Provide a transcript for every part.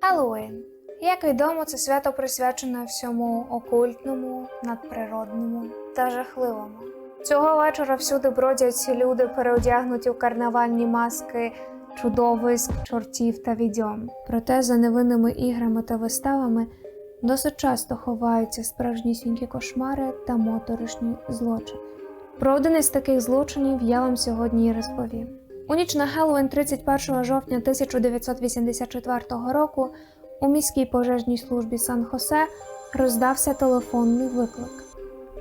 Хеллоуін. Як відомо, це свято присвячене всьому окультному, надприродному та жахливому. Цього вечора всюди бродять ці люди, переодягнуті в карнавальні маски чудовиськ, чортів та відьом. Проте за невинними іграми та виставами досить часто ховаються справжнісінькі кошмари та моторошні злочини. Про один із таких злочинів я вам сьогодні і розповім. У ніч на Хеллоуін 31 жовтня 1984 року у міській пожежній службі Сан-Хосе роздався телефонний виклик.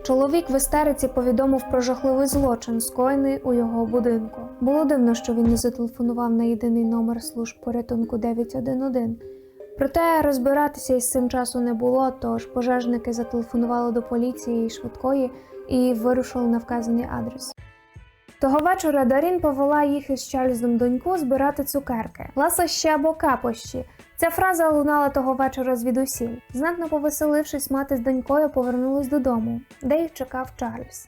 Чоловік в істериці повідомив про жахливий злочин, скоєний у його будинку. Було дивно, що він не зателефонував на єдиний номер служб порятунку 911. Проте розбиратися із цим часу не було, тож пожежники зателефонували до поліції швидкої і вирушили на вказаний адрес. Того вечора Дарін повела їх із Чарльзом доньку збирати цукерки, ласощі або капощі. Ця фраза лунала того вечора звідусіль. Знатно повеселившись, мати з донькою повернулись додому, де їх чекав Чарльз.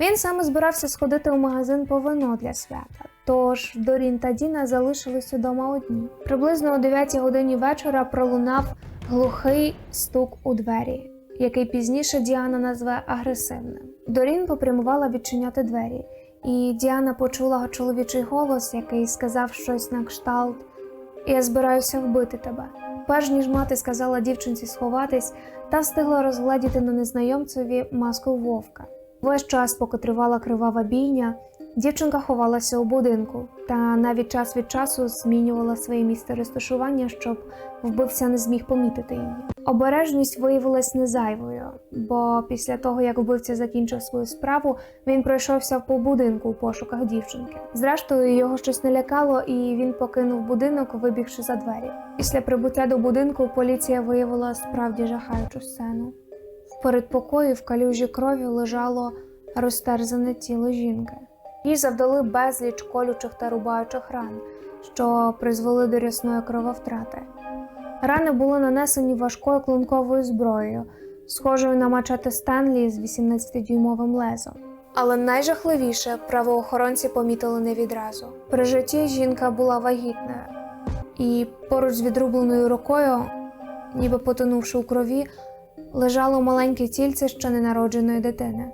Він саме збирався сходити у магазин по вино для свята. Тож Дорін та Діна залишились удома одні. Приблизно о 9 годині вечора пролунав глухий стук у двері, який пізніше Діана назве агресивним. Дорін попрямувала відчиняти двері, і Діана почула чоловічий голос, який сказав щось на кшталт Я збираюся вбити тебе. Перш ніж мати сказала дівчинці сховатись, та встигла розгледіти на незнайомцеві маску вовка. Весь час, поки тривала кривава бійня, дівчинка ховалася у будинку та навіть час від часу змінювала своє місце розташування, щоб вбивця не зміг помітити її. Обережність виявилась незайвою, бо після того, як вбивця закінчив свою справу, він пройшовся по будинку у пошуках дівчинки. Зрештою, його щось не лякало, і він покинув будинок, вибігши за двері. Після прибуття до будинку поліція виявила справді жахаючу сцену. В передпокої в калюжі крові лежало розтерзане тіло жінки. Їй завдали безліч колючих та рубаючих ран, що призвели до рясної крововтрати. Рани були нанесені важкою клинковою зброєю, схожою на мачете Стенлі з 18-дюймовим лезом. Але найжахливіше правоохоронці помітили не відразу. При житті жінка була вагітною, і поруч з відрубленою рукою, ніби потонувши у крові, лежало маленьке тільце ще ненародженої дитини.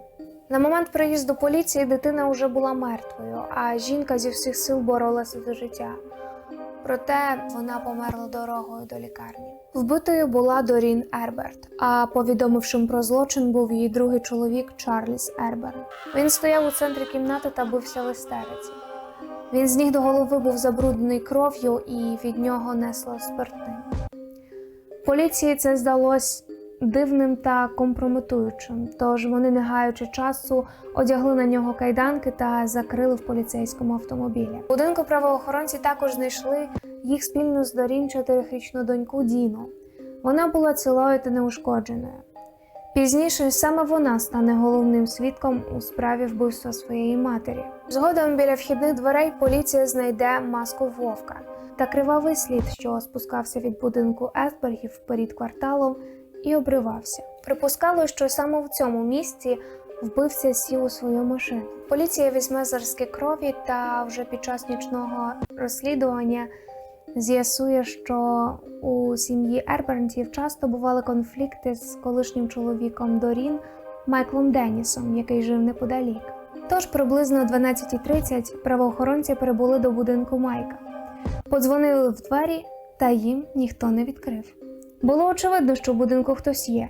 На момент приїзду поліції дитина вже була мертвою, а жінка зі всіх сил боролася за життя. Проте вона померла дорогою до лікарні. Вбитою була Дорін Ерберт, а повідомившим про злочин був її другий чоловік Чарльз Ерберт. Він стояв у центрі кімнати та бився в істериці. Він з ніг до голови був забруднений кров'ю і від нього несло спиртним. Поліції це здалось дивним та компрометуючим, тож вони, не гаючи часу, одягли на нього кайданки та закрили в поліцейському автомобілі. В будинку правоохоронці також знайшли їх спільну з Дорін чотирихрічну доньку Діну. Вона була цілою та неушкодженою. Пізніше саме вона стане головним свідком у справі вбивства своєї матері. Згодом біля вхідних дверей поліція знайде маску вовка та кривавий слід, що спускався від будинку Есбергів перед кварталом і обривався. Припускало, що саме в цьому місці вбивця сів у свою машину. Поліція візьме зразки крові та вже під час нічного розслідування з'ясує, що у сім'ї Ербернтів часто бували конфлікти з колишнім чоловіком Дорін Майклом Денісом, який жив неподалік. Тож приблизно о 12.30 правоохоронці прибули до будинку Майка. Подзвонили в двері, та їм ніхто не відкрив. Було очевидно, що в будинку хтось є.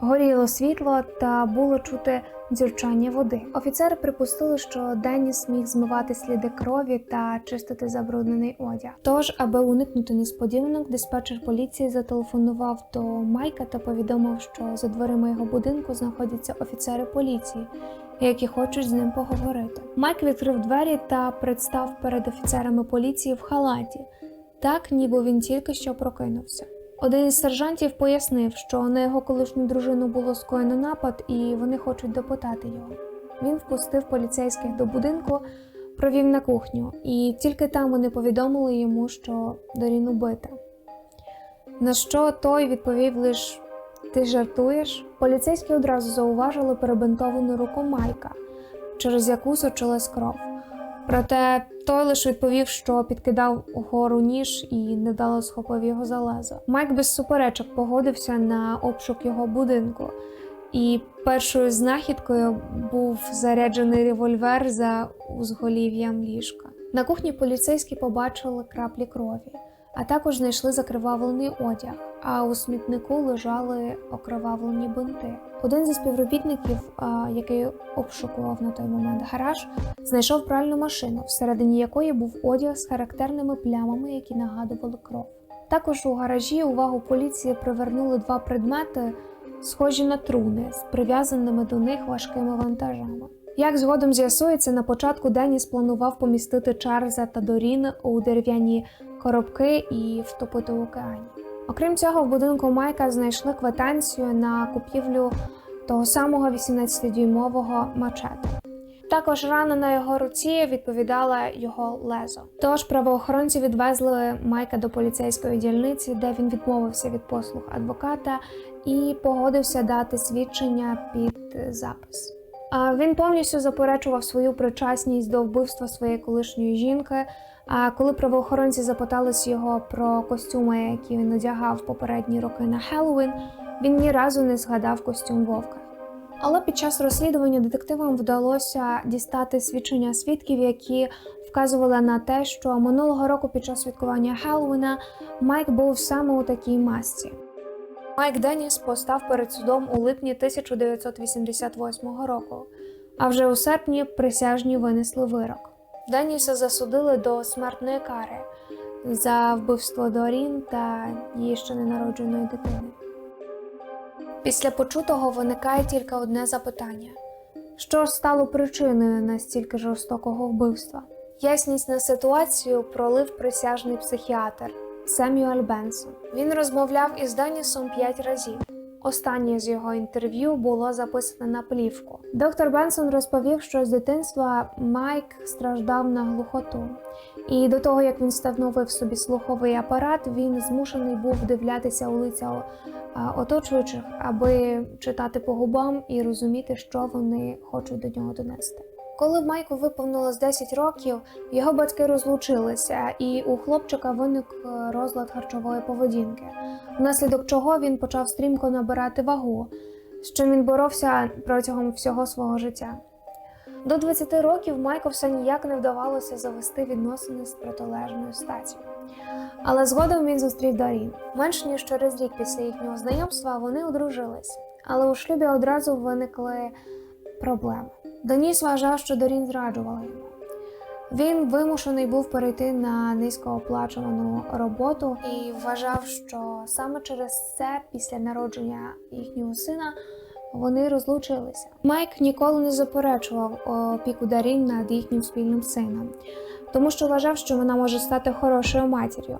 Горіло світло та було чути дзюрчання води. Офіцери припустили, що Деніс міг змивати сліди крові та чистити забруднений одяг. Тож, аби уникнути несподіванок, диспетчер поліції зателефонував до Майка та повідомив, що за дверима його будинку знаходяться офіцери поліції, які хочуть з ним поговорити. Майк відкрив двері та представ перед офіцерами поліції в халаті, так ніби він тільки що прокинувся. Один із сержантів пояснив, що на його колишню дружину було скоєно напад, і вони хочуть допитати його. Він впустив поліцейських до будинку, провів на кухню, і тільки там вони повідомили йому, що Дорін убита. На що той відповів лише Ти жартуєш? Поліцейські одразу зауважили перебинтовану руку Майка, через яку сочилась кров. Проте той лише відповів, що підкидав угору ніж і недало схопив його за лезо. Майк без суперечок погодився на обшук його будинку, і першою знахідкою був заряджений револьвер за узголів'ям ліжка. На кухні поліцейські побачили краплі крові, а також знайшли закривавлений одяг. А у смітнику лежали окровавлені бинти. Один зі співробітників, який обшукував на той момент гараж, знайшов пральну машину, всередині якої був одяг з характерними плямами, які нагадували кров. Також у гаражі увагу поліції привернули два предмети, схожі на труни з прив'язаними до них важкими вантажами. Як згодом з'ясується, на початку Деніс планував помістити Чарльза та Дорін у дерев'яні коробки і втопити в океані. Окрім цього, в будинку Майка знайшли квитанцію на купівлю того самого 18-дюймового мачете. Також рана на його руці відповідала його лезо. Тож правоохоронці відвезли Майка до поліцейської дільниці, де він відмовився від послуг адвоката і погодився дати свідчення під запис. А Він повністю заперечував свою причасність до вбивства своєї колишньої жінки. А коли правоохоронці запитались його про костюми, які він одягав попередні роки на Хеллоуін, він ні разу не згадав костюм вовка. Але під час розслідування детективам вдалося дістати свідчення свідків, які вказували на те, що минулого року під час святкування Хеллоуіна Майк був саме у такій масці. Майк Деніс постав перед судом у липні 1988 року, а вже у серпні присяжні винесли вирок. Деніса засудили до смертної кари за вбивство Дорін та її ще ненародженої дитини. Після почутого виникає тільки одне запитання: що ж стало причиною настільки жорстокого вбивства? Ясність на ситуацію пролив присяжний психіатр Семюель Бенсон. Він розмовляв із Денісом п'ять разів. Останнє з його інтерв'ю було записане на плівку. Доктор Бенсон розповів, що з дитинства Майк страждав на глухоту, і до того як він встановив собі слуховий апарат, він змушений був дивлятися у лиця оточуючих, аби читати по губам і розуміти, що вони хочуть до нього донести. Коли Майку виповнилось 10 років, його батьки розлучилися, і у хлопчика виник е, розлад харчової поведінки, внаслідок чого він почав стрімко набирати вагу, з чим він боровся протягом всього свого життя. До 20 років Майку все ніяк не вдавалося завести відносини з протилежною статтю. Але згодом він зустрів Дорін. Менш ніж через рік після їхнього знайомства вони одружились, але у шлюбі одразу виникли проблеми. Деніс вважав, що Дорін зраджувала йому. Він вимушений був перейти на низькооплачувану роботу і вважав, що саме через це, після народження їхнього сина, вони розлучилися. Майк ніколи не заперечував опіку Дарін над їхнім спільним сином, тому що вважав, що вона може стати хорошою матір'ю.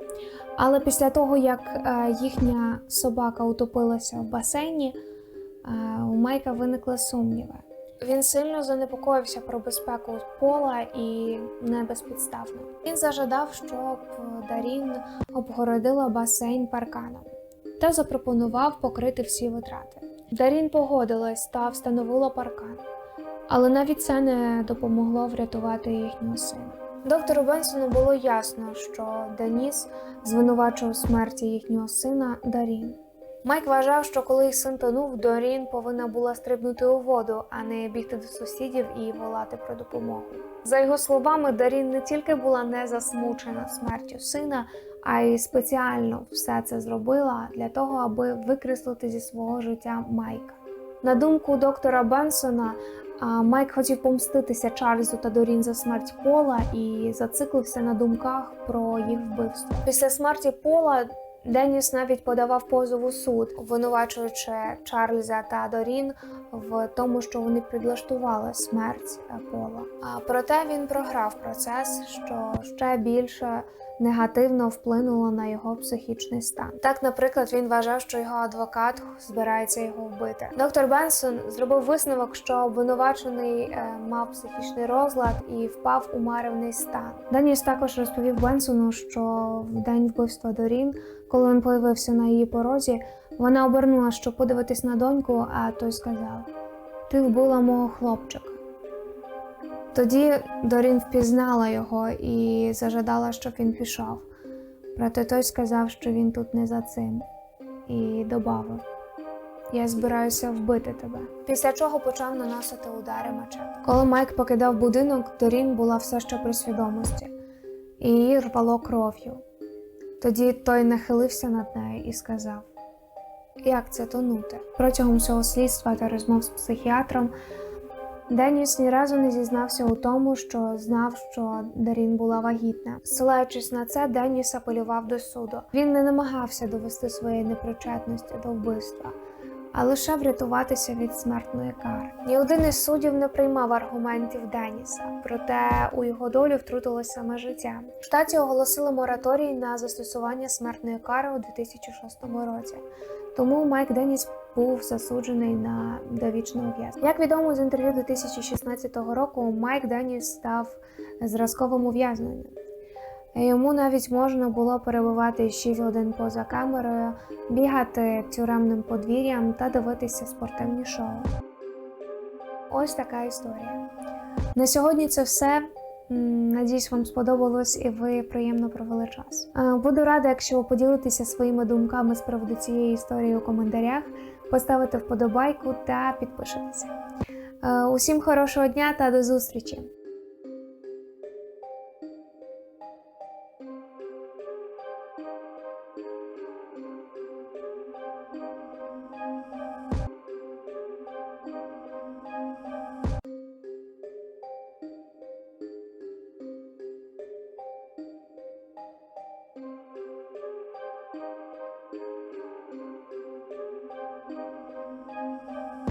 Але після того, як е, їхня собака утопилася в басейні, е, у Майка виникли сумніви. Він сильно занепокоївся про безпеку пола і не безпідставно. Він зажадав, щоб Дарін обгородила басейн парканом та запропонував покрити всі витрати. Дарін погодилась та встановила паркан, але навіть це не допомогло врятувати їхнього сина. Доктору Бенсону було ясно, що Деніс звинувачував смерті їхнього сина Дарін. Майк вважав, що коли син тонув, Дорін повинна була стрибнути у воду, а не бігти до сусідів і волати про допомогу. За його словами, Дорін не тільки була не засмучена смертю сина, а й спеціально все це зробила для того, аби викреслити зі свого життя Майка. На думку доктора Бенсона, Майк хотів помститися Чарльзу та Дорін за смерть Пола і зациклився на думках про їх вбивство. Після смерті Пола Деніс навіть подавав позов у суд, обвинувачуючи Чарльза та Дорін в тому, що вони підлаштували смерть Пола. А проте він програв процес, що ще більше негативно вплинуло на його психічний стан. Так, наприклад, він вважав, що його адвокат збирається його вбити. Доктор Бенсон зробив висновок, що обвинувачений е, мав психічний розлад і впав у маревний стан. Деніс також розповів Бенсону, що в день вбивства Дорін, коли він появився на її порозі, вона обернула, щоб подивитись на доньку, а той сказав: Ти вбила мого хлопчика. Тоді Дорін впізнала його і зажадала, щоб він пішов. Проте той сказав, що він тут не за цим, і добавив: Я збираюся вбити тебе. Після чого почав наносити удари мечем. Коли Майк покидав будинок, Дорін була все ще при свідомості, і її рвало кров'ю. Тоді той нахилився над нею і сказав: Як це тонути? Протягом всього слідства та розмов з психіатром Деніс ні разу не зізнався у тому, що знав, що Дарін була вагітна. Ссилаючись на це, Деніс апелював до суду. Він не намагався довести своєї непричетності до вбивства, а лише врятуватися від смертної кари. Ні один із суддів не приймав аргументів Деніса, проте у його долю втрутилося саме життя. В штаті оголосили мораторій на застосування смертної кари у 2006 році. Тому Майк Деніс був засуджений на довічне ув'язнення. Як відомо з інтерв'ю 2016 року, Майк Деніс став зразковим ув'язненим. Йому навіть можна було перебувати 6 годин поза камерою, бігати тюремним подвір'ям та дивитися спортивні шоу. Ось така історія. На сьогодні це все. Надіюсь, вам сподобалось і ви приємно провели час. Е, Буду рада, якщо ви поділитеся своїми думками з приводу цієї історії у коментарях, поставите вподобайку та підпишетеся. Е, Усім хорошого дня та до зустрічі!